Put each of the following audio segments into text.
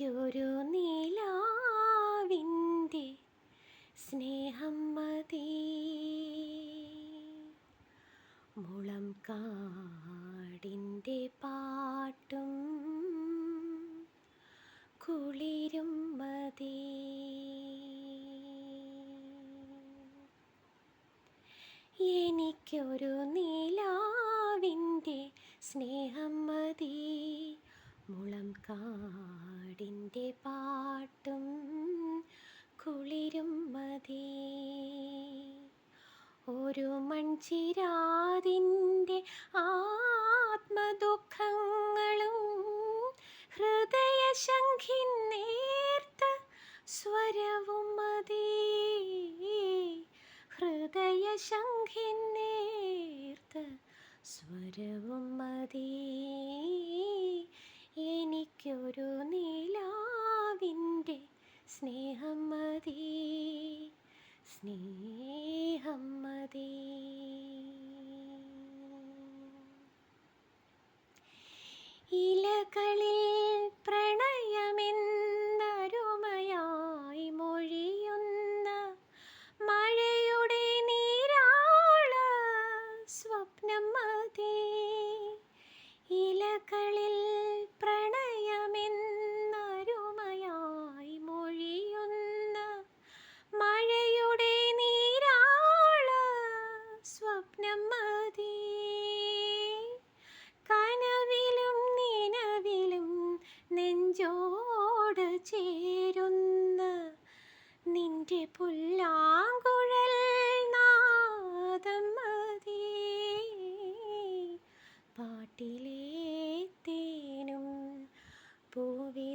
എനിക്കൊരു നീലാവിന്റെ സ്നേഹം മതി. മുളം കാടിന്റെ പാട്ടും കുളിരും മതി. എനിക്കൊരു നീലാവിന്റെ കാടിന്റെ പാട്ടും കുളിരും മതി. ഒരു മൺചിരാതിന്റെ ആത്മദുഃഖങ്ങളും ഹൃദയശംഖിൻ നേർത്ത സ്വരവും മതി. ഹൃദയശംഖിൻ നേർത്ത സ്വരവും മതി. സ്നേഹം മതി സ്നേഹം മതി.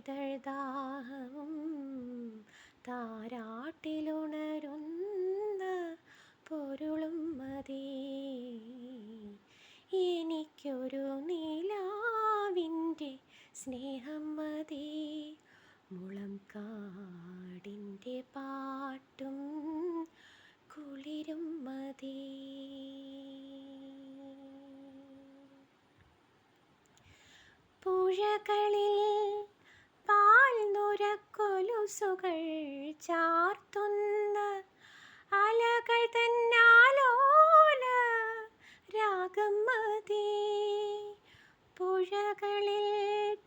ദാഹവും താരാട്ടിലുണരുന്ന പൊരുളും മതി. എനിക്കൊരു നീലാവിന്റെ സ്നേഹം മതി. മുളം കാടിന്റെ പാട്ടും കുളിരും മതി. പുഴകളിൽ പാൽ നുരക്കൊലുസുകൾ ചാർത്തുന്ന അലകൾ തന്നാലോല രാഗം മതി. പുഴകളിൽ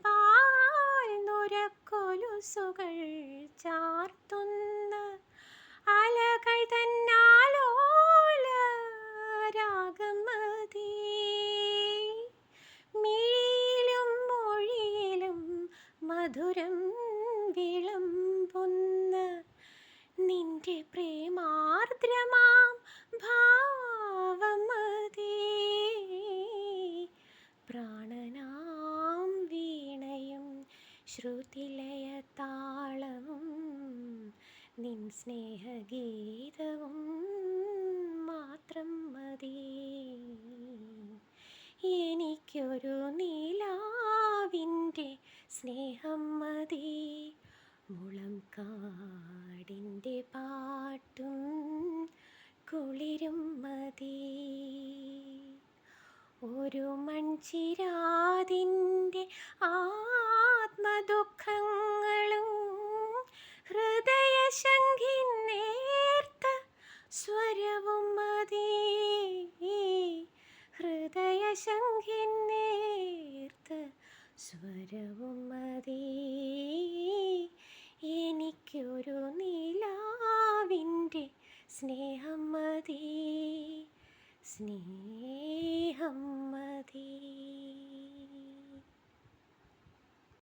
പാൽ നുരക്കൊലുസുകൾ ചാർത്തുന്ന അലകൾ തന്നാലോല രാഗം മതി. മിഴിയിലും മൊഴിയിലും മധുരം ശ്രുതിലയ താളവും നിൻ സ്നേഹഗീതവും മാത്രം മതി. എനിക്കൊരു നീലാവിന്റെ സ്നേഹം മതി. മുളം കാടിന്റെ പാട്ടും കുളിരും മതി. ഒരു മൺചിരാതിന്റെ ആത്മദുഃഖങ്ങളും സ്വരവും മതി. ഹൃദയ നേർത്ത സ്വരവും മതി. എനിക്കൊരു നീലാവിന്റെ സ്നേഹം മതി. സ്നേഹം